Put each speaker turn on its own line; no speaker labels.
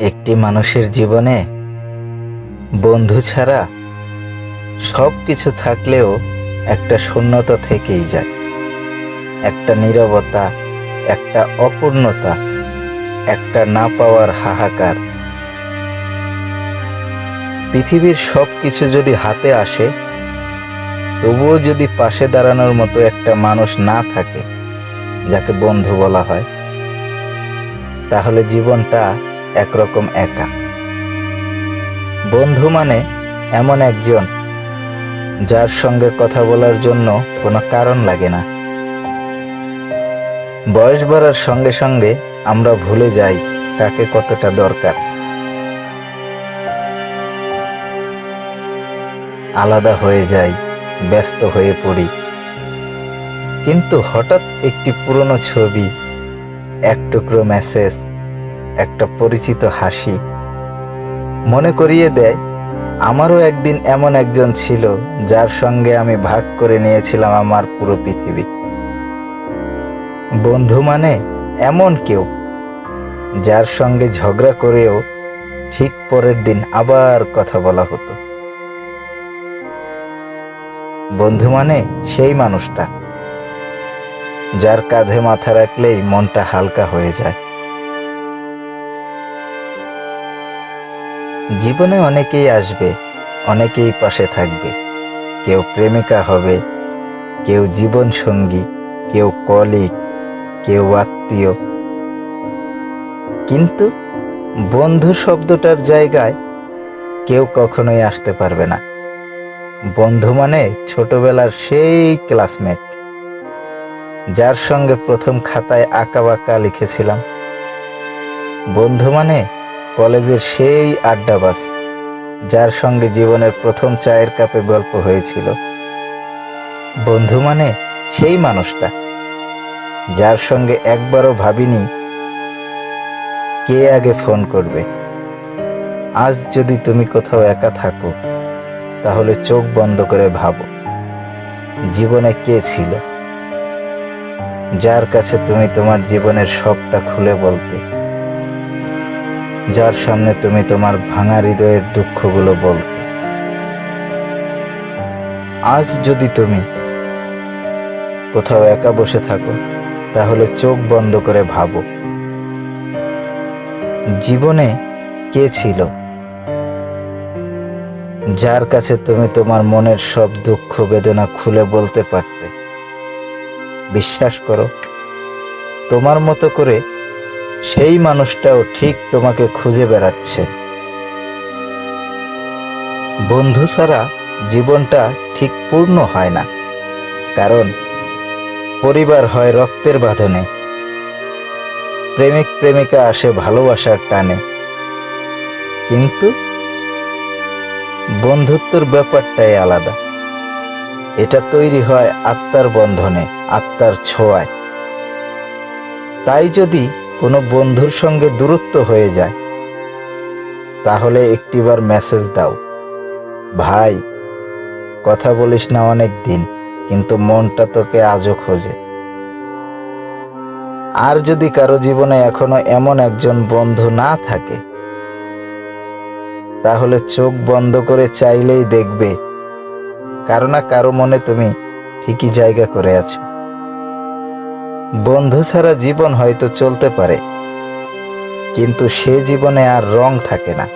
একটি মানুষের জীবনে বন্ধু ছাড়া সব কিছু থাকলেও একটা শূন্যতা থেকেই যায়। একটা নীরবতা, একটা অপূর্ণতা, একটা না পাওয়ার হাহাকার। পৃথিবীর সব কিছু যদি হাতে আসে, তবুও যদি পাশে দাঁড়ানোর মতো একটা মানুষ না থাকে, যাকে বন্ধু বলা হয়, তাহলে জীবনটা একরকম একা। বন্ধু মানে এমন একজন যার সঙ্গে কথা বলার জন্য কোনো কারণ লাগে না। বয়স বাড়ার সঙ্গে সঙ্গে আমরা ভুলে যাই কাকে কতটা দরকার। আলাদা হয়ে যাই, ব্যস্ত হয়ে পড়ি। কিন্তু হঠাৎ একটি পুরনো ছবি, এক টুকরো মেসেজ একটা পরিচিত হাসি। মনে করিয়ে দেয়, আমারও একদিন এমন একজন ছিল যার সঙ্গে আমি ভাগ করে নিয়েছিলাম আমার পুরো পৃথিবী। বন্ধু মানে এমন কেউ যার সঙ্গে ঝগড়া করেও ঠিক পরের দিন আবার কথা বলা হতো। বন্ধু মানে সেই মানুষটা যার কাঁধে মাথা রাখলেই মনটা হালকা হয়ে যায়। জীবনে অনেকেই আসবে, অনেকেই পাশে থাকবে। কেউ প্রেমিকা হবে, কেউ জীবন সঙ্গী কেউ কলিগ, কেউ আত্মীয়। কিন্তু বন্ধু শব্দটার জায়গায় কেউ কখনোই আসতে পারবে না। বন্ধু মানে ছোটবেলার সেই ক্লাসমেট। যার সঙ্গে প্রথম খাতায় আঁকা বাঁকা লিখেছিলাম। বন্ধু মানে কলেজের সেই আড্ডাবাস যার সঙ্গে জীবনের প্রথম চায়ের কাপে গল্প হয়েছিল। বন্ধু মানে সেই মানুষটা, যার সঙ্গে একবারও ভাবিনি কে আগে ফোন করবে। আজ যদি তুমি কোথাও একা থাকো, তাহলে চোখ বন্ধ করে ভাবো, জীবনে কে ছিল? যার কাছে তুমি তোমার জীবনের সবটা খুলে বলতে যার সামনে তুমি তোমার ভাঙা হৃদয়ের দুঃখগুলো বলতে। আজ যদি তুমি কোথাও একা বসে থাকো, তাহলে চোখ বন্ধ করে ভাবো। জীবনে কে ছিল? যার কাছে তুমি তোমার মনের সব দুঃখ, বেদনা খুলে বলতে পারতে। বিশ্বাস করো, তোমার মতো করে সেই মানুষটাও ঠিক তোমাকে খুঁজে বেড়াচ্ছে। বন্ধু ছাড়া জীবনটা ঠিক পূর্ণ হয় না, কারণ পরিবার হয় রক্তের বাঁধনে। প্রেমিক প্রেমিকা আসে ভালোবাসার টানে। কিন্তু বন্ধুত্বর ব্যাপারটাই আলাদা। এটা তৈরি হয় আত্মার বন্ধনে, আত্মার ছোঁয়ায়। তাই যদি কোনো বন্ধুর সঙ্গে দূরত্ব হয়ে যায়, তাহলে একটিবার মেসেজ দাও। ভাই, কথা বলিস না অনেক দিন, কিন্তু মনটা তোকে আজও খোঁজে। আর যদি কারও জীবনে এখনও এমন একজন বন্ধু না থাকে, তাহলে চোখ বন্ধ করে চাইলেই দেখবে, কারও না কারও মনে তুমি ঠিকই জায়গা করে আছো। বন্ধু ছাড়া জীবন হয়তো চলতে পারে কিন্তু সে জীবনে আর রং থাকে না।